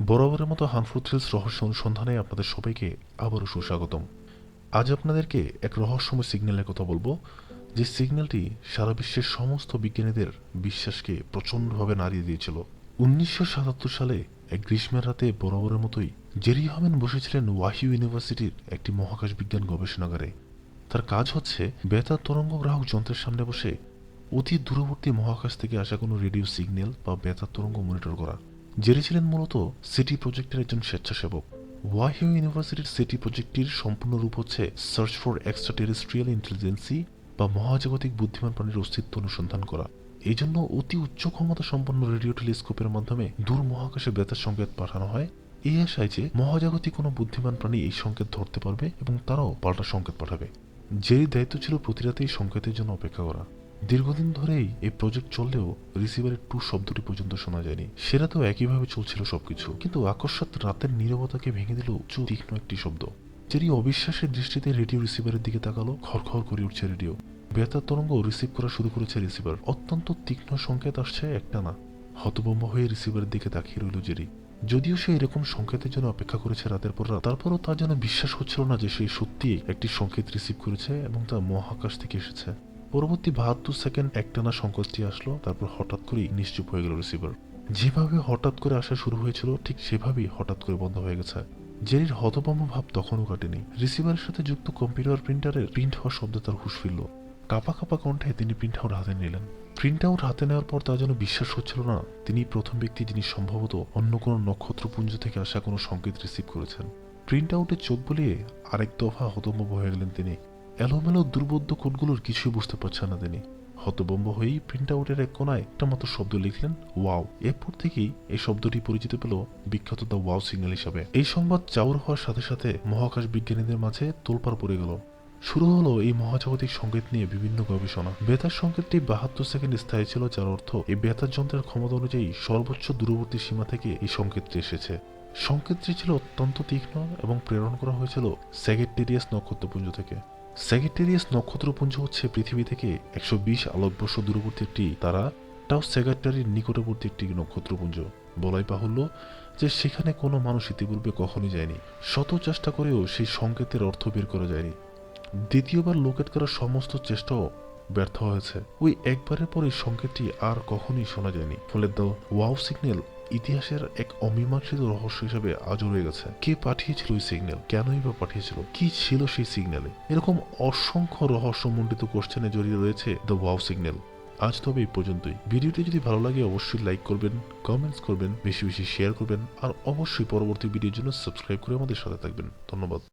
বরাবরের মতো হানফুল থ্রিলস রহস্য অনুসন্ধানে আপনাদের সবাইকে আবারও সুস্বাগতম। আজ আপনাদেরকে এক রহস্যময় সিগন্যালের কথা বলব, যে সিগন্যালটি সারা বিশ্বের সমস্ত বিজ্ঞানীদের বিশ্বাসকে প্রচণ্ডভাবে নাড়িয়ে দিয়েছিল। উনিশশো সাতাত্তর সালে এক গ্রীষ্মের রাতে বরাবরের মতোই জেরি হমেন বসেছিলেন ওয়াহিউ ইউনিভার্সিটির একটি মহাকাশ বিজ্ঞান গবেষণাগারে। তার কাজ হচ্ছে বেতার তরঙ্গ গ্রাহক যন্ত্রের সামনে বসে অতি দূরবর্তী মহাকাশ থেকে আসা কোনো রেডিও সিগন্যাল বা বেতার তরঙ্গ মনিটর করা। জেরি ছিলেন মূলত সিটি প্রজেক্টের একজন স্বেচ্ছাসেবক। ওয়াহিউ ইউনিভার্সিটির সিটি প্রজেক্টটির সম্পূর্ণ রূপ হচ্ছে search for extraterrestrial intelligence বা মহাজাগতিক বুদ্ধিমান প্রাণীর অস্তিত্ব অনুসন্ধান করা। এই জন্য অতি উচ্চ ক্ষমতা সম্পন্ন রেডিও টেলিস্কোপের মাধ্যমে দূর মহাকাশে বেতার সংকেত পাঠানো হয়। এই আশায় যে মহাজাগতিক কোনো বুদ্ধিমান প্রাণী এই সংকেত ধরতে পারবে এবং তারাও পাল্টা সংকেত পাঠাবে। যেই দায়িত্ব ছিল প্রতি রাতেই সংকেতের জন্য অপেক্ষা করা। দীর্ঘদিন ধরেই এই প্রজেক্ট চললেও রিসিভারের টু শব্দটি পর্যন্ত শোনা যায়নি। সেটা তো একইভাবে চলছিল সবকিছু। কিন্তু আকস্মাত রাতের নীরবতাকে ভেঙে দিল উঁচু তীক্ষ্ণ একটি শব্দ। যেটি অবিশ্বাসের দৃষ্টিতে রেডিও রিসিভারের দিকে তাকালো, খড়খড় করে উঠছে রেডিও বেতার তরঙ্গ রিসিভ করা শুরু করেছে রিসিভার অত্যন্ত তীক্ষ্ণ সংকেত আসছে একটা না হতভম্ব হয়ে রিসিভারের দিকে তাকিয়ে রইল জেরি। যদিও সে এরকম সংকেতের জন্য অপেক্ষা করেছে রাতের পর রাত, তারপরও তার যেন বিশ্বাস হচ্ছিল না যে সে সত্যি একটি সংকেত রিসিভ করেছে এবং তা মহাকাশ থেকে এসেছে। পরবর্তী বাহাত্তর সেকেন্ড একটানা সংকেতটি আসলো, তারপর হঠাৎ করেই নিশ্চুপ হয়ে গেল রিসিভার যেভাবে হঠাৎ করে আসা শুরু হয়েছিল, ঠিক সেভাবেই হঠাৎ করে বন্ধ হয়ে গেছে। জেরির হতভম্ব ভাব তখনও কাটেনি। রিসিভারের সাথে যুক্ত কম্পিউটার প্রিন্টারের প্রিন্ট হওয়ার শব্দে তার হুশ ফিরল। কাপা কাপা কণ্ঠে তিনি প্রিন্ট আউট হাতে নিলেন। প্রিন্ট আউট হাতে নেওয়ার পর তার যেন বিশ্বাস হচ্ছিল না, তিনি প্রথম ব্যক্তি যিনি সম্ভবত অন্য কোনো নক্ষত্রপুঞ্জ থেকে আসা কোনো সংকেত রিসিভ করেছেন। প্রিন্ট আউটে চোখ বলিয়ে আরেক দফা হতভম্ব হয়ে গেলেন তিনি। এলোমেলো দুর্বোধ্য কোডগুলোর কিছুই বুঝতে পারছেন না তিনি। হতভম্ব হয়েই প্রিন্ট আউটের এক কোনায় একটা মাত্র শব্দ লিখলেন, ওয়াও। এরপর থেকেই এই শব্দটি পরিচিত পেল বিখ্যাত দ্য ওয়াও সিগন্যাল হিসাবে। এই সংবাদ চাউর হওয়ার সাথে সাথে মহাকাশ বিজ্ঞানীদের মাঝে তোলপাড় পড়ে গেল। শুরু হলো এই মহাজাগতিক সংকেত নিয়ে বিভিন্ন গবেষণা। বেতার সংকেতটি বাহাত্তর সেকেন্ড স্থায়ী ছিল, যার অর্থ এই বেতার যন্ত্রের ক্ষমতা অনুযায়ী সর্বোচ্চ দূরবর্তী সীমা থেকে এই সংকেতটি এসেছে। সংকেতটি ছিল অত্যন্ত তীক্ষ্ণ এবং প্রেরণ করা হয়েছিল স্যাগেটেরিয়াস নক্ষত্রপুঞ্জ থেকে। স্যাগেটেরিয়াস নক্ষত্রপুঞ্জ হচ্ছে পৃথিবী থেকে একশো বিশ আলোকবর্ষ দূরবর্তী একটি তারা। টাও স্যাগাটারির নিকটবর্তী একটি নক্ষত্রপুঞ্জ। বলাই বাহুল্য যে সেখানে কোনো মানুষ ইতিপূর্বে কখনই যায়নি। শত চেষ্টা করেও সেই সংকেতের অর্থ বের করা যায়নি। দ্বিতীয়বার লোকেট করার সমস্ত চেষ্টাও ব্যর্থ হয়েছে। ওই একবারের পর সংকেতটি আর কখনই শোনা যায়নি। ফলে দ্য ওয়াও সিগন্যাল ইতিহাসের এক অমীমাংসিত রহস্য হিসেবে আজও রয়ে গেছে। কে পাঠিয়েছিল ওই সিগন্যাল? কেনই বা পাঠিয়েছিল? কি ছিল সেই সিগন্যালে? এরকম অসংখ্য রহস্যমণ্ডিত কোশ্চেনে জড়িয়ে রয়েছে দ্য ওয়াও সিগন্যাল। আজ তবে এই পর্যন্তই। ভিডিওটি যদি ভালো লাগে, অবশ্যই লাইক করবেন, কমেন্টস করবেন, বেশি বেশি শেয়ার করবেন, আর অবশ্যই পরবর্তী ভিডিওর জন্য সাবস্ক্রাইব করে আমাদের সাথে থাকবেন। ধন্যবাদ।